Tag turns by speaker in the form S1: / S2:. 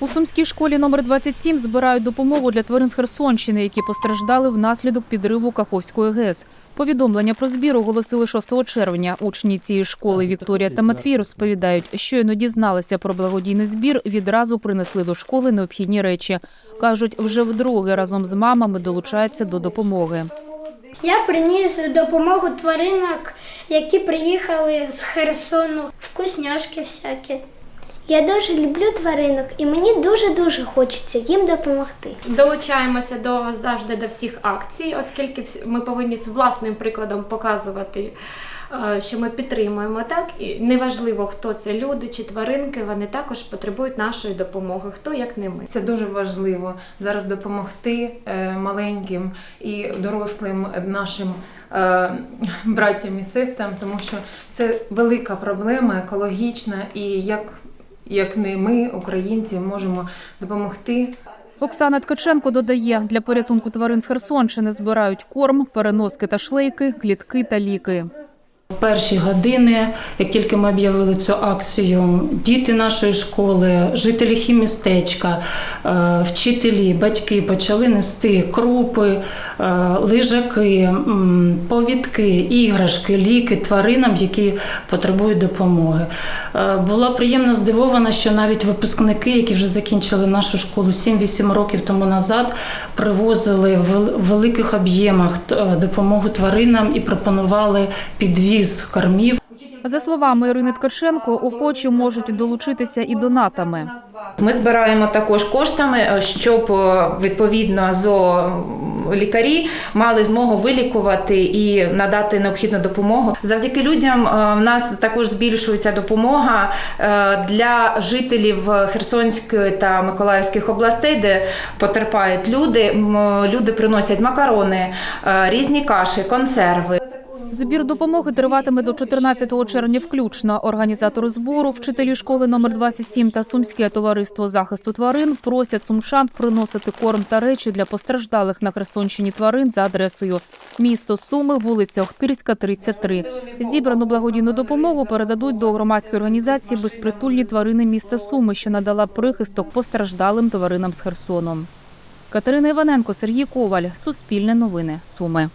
S1: У сумській школі номер 27 збирають допомогу для тварин з Херсонщини, які постраждали внаслідок підриву Каховської ГЕС. Повідомлення про збір оголосили 6 червня. Учні цієї школи Вікторія та Матвій розповідають, щойно дізналися про благодійний збір, відразу принесли до школи необхідні речі. кажуть, вже вдруге разом з мамами долучаються до допомоги.
S2: Я приніс допомогу тваринок, які приїхали з Херсону, вкусняшки всякі.
S3: Я дуже люблю тваринок, і мені дуже-дуже хочеться їм допомогти.
S4: Долучаємося до завжди до всіх акцій, оскільки всі- ми повинні з власним прикладом показувати, е, що ми підтримуємо так. І неважливо, хто це люди чи тваринки, вони також потребують нашої допомоги. Хто як не ми.
S5: Це дуже важливо зараз допомогти е, маленьким і дорослим нашим е, браттям і сестрам, тому що це велика проблема екологічна, і як, як не ми, українці, можемо допомогти
S1: Оксана Ткаченко додає, для порятунку тварин з Херсонщини збирають корм, переноски та шлейки, клітки та ліки.
S6: Перші години, як тільки ми об'явили цю акцію, діти нашої школи, жителі хімістечка, е, вчителі, батьки почали нести крупи, е, лижаки, повідки, іграшки, ліки тваринам, які потребують допомоги. Е, Була приємно здивована, що навіть випускники, які вже закінчили нашу школу 7-8 років тому назад, привозили в великих об'ємах допомогу тваринам і пропонували підвіз кормів.
S1: За словами Ірини Ткаченко, охочі можуть долучитися і донатами.
S7: Ми збираємо також коштами, е, щоб е, відповідно зоолікарі мали змогу вилікувати і надати необхідну допомогу. Завдяки людям е, в нас також збільшується допомога для жителів Херсонської та Миколаївських областей, де потерпають люди. Люди приносять макарони, різні каші, консерви.
S1: Збір допомоги триватиме до 14 червня включно. Організатори збору, вчителі школи номер 27 та Сумське товариство захисту тварин просять сумчан приносити корм та речі для постраждалих на Херсонщині тварин за адресою місто Суми, вулиця Охтирська, 33. Зібрану благодійну допомогу передадуть до громадської організації безпритульні тварини міста Суми, що надала прихисток постраждалим тваринам з Херсоном. Катерина Іваненко, Сергій Коваль, Суспільне новини, Суми.